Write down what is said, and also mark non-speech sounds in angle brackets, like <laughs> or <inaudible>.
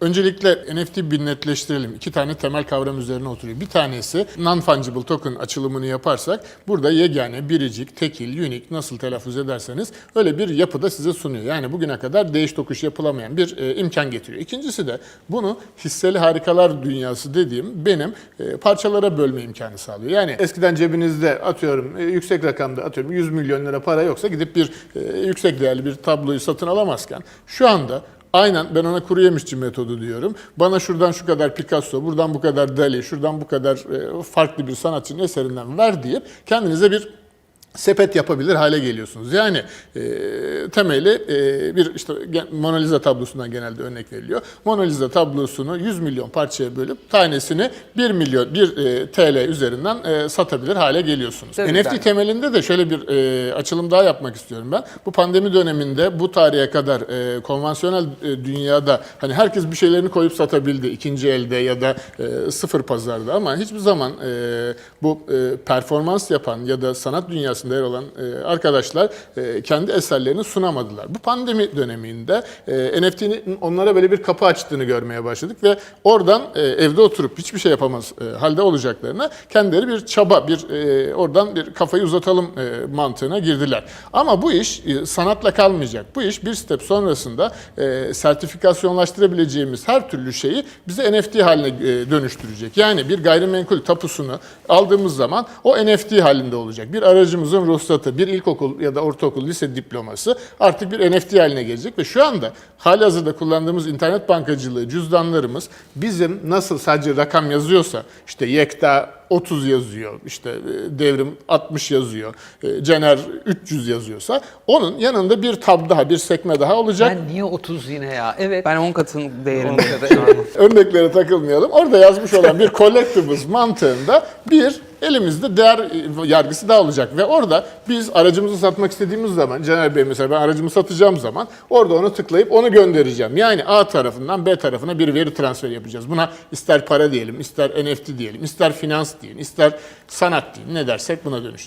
Öncelikle NFT bir netleştirelim. İki tane temel kavram üzerine oturuyor. Bir tanesi non-fungible token açılımını yaparsak burada yegane, biricik, tekil, unique nasıl telaffuz ederseniz öyle bir yapıda size sunuyor. Yani bugüne kadar değiş tokuş yapılamayan bir e, imkan getiriyor. İkincisi de bunu hisseli harikalar dünyası dediğim benim e, parçalara bölme imkanı sağlıyor. Yani eskiden cebinizde atıyorum e, yüksek rakamda atıyorum 100 milyon lira para yoksa gidip bir e, yüksek değerli bir tabloyu satın alamazken şu anda Aynen ben ona kuru yemişçi metodu diyorum. Bana şuradan şu kadar Picasso, buradan bu kadar Dali, şuradan bu kadar e, farklı bir sanatçının eserinden ver deyip kendinize bir sepet yapabilir hale geliyorsunuz. Yani e, temeli e, bir işte Mona Lisa tablosundan genelde örnek veriliyor. Mona Lisa tablosunu 100 milyon parçaya bölüp tanesini 1 milyon 1 e, TL üzerinden e, satabilir hale geliyorsunuz. Tabii NFT ben- temelinde de şöyle bir e, açılım daha yapmak istiyorum ben. Bu pandemi döneminde bu tarihe kadar e, konvansiyonel e, dünyada hani herkes bir şeylerini koyup satabildi ikinci elde ya da e, sıfır pazarda ama hiçbir zaman e, bu e, performans yapan ya da sanat dünyasında yer olan e, arkadaşlar e, kendi eserlerini sunamadılar. Bu pandemi döneminde e, NFT'nin onlara böyle bir kapı açtığını görmeye başladık ve oradan e, evde oturup hiçbir şey yapamaz e, halde olacaklarına kendileri bir çaba, bir e, oradan bir kafayı uzatalım e, mantığına girdiler. Ama bu iş e, sanatla kalmayacak. Bu iş bir step sonrasında e, sertifikasyonlaştırabileceğimiz her türlü şeyi bize NFT haline e, dönüştürecek. Yani bir gayrimenkul tapusunu aldığımız zaman o NFT halinde olacak. Bir aracımızın ruhsatı, bir ilkokul ya da ortaokul, lise diploması artık bir NFT haline gelecek ve şu anda halihazırda kullandığımız internet bankacılığı cüzdanlarımız bizim nasıl sadece rakam yazıyorsa işte Yekta 30 yazıyor, işte e, devrim 60 yazıyor, e, Cener 300 yazıyorsa onun yanında bir tab daha, bir sekme daha olacak. Ben niye 30 yine ya? Evet. Ben 10 katın değerinde. <laughs> Örneklere takılmayalım. Orada yazmış olan bir collectibles mantığında bir elimizde değer e, yargısı daha olacak ve orada biz aracımızı satmak istediğimiz zaman Caner Bey mesela ben aracımı satacağım zaman orada onu tıklayıp onu göndereceğim. Yani A tarafından B tarafına bir veri transferi yapacağız. Buna ister para diyelim, ister NFT diyelim, ister finans diyelim, ister sanat diyelim ne dersek buna dönüşecek.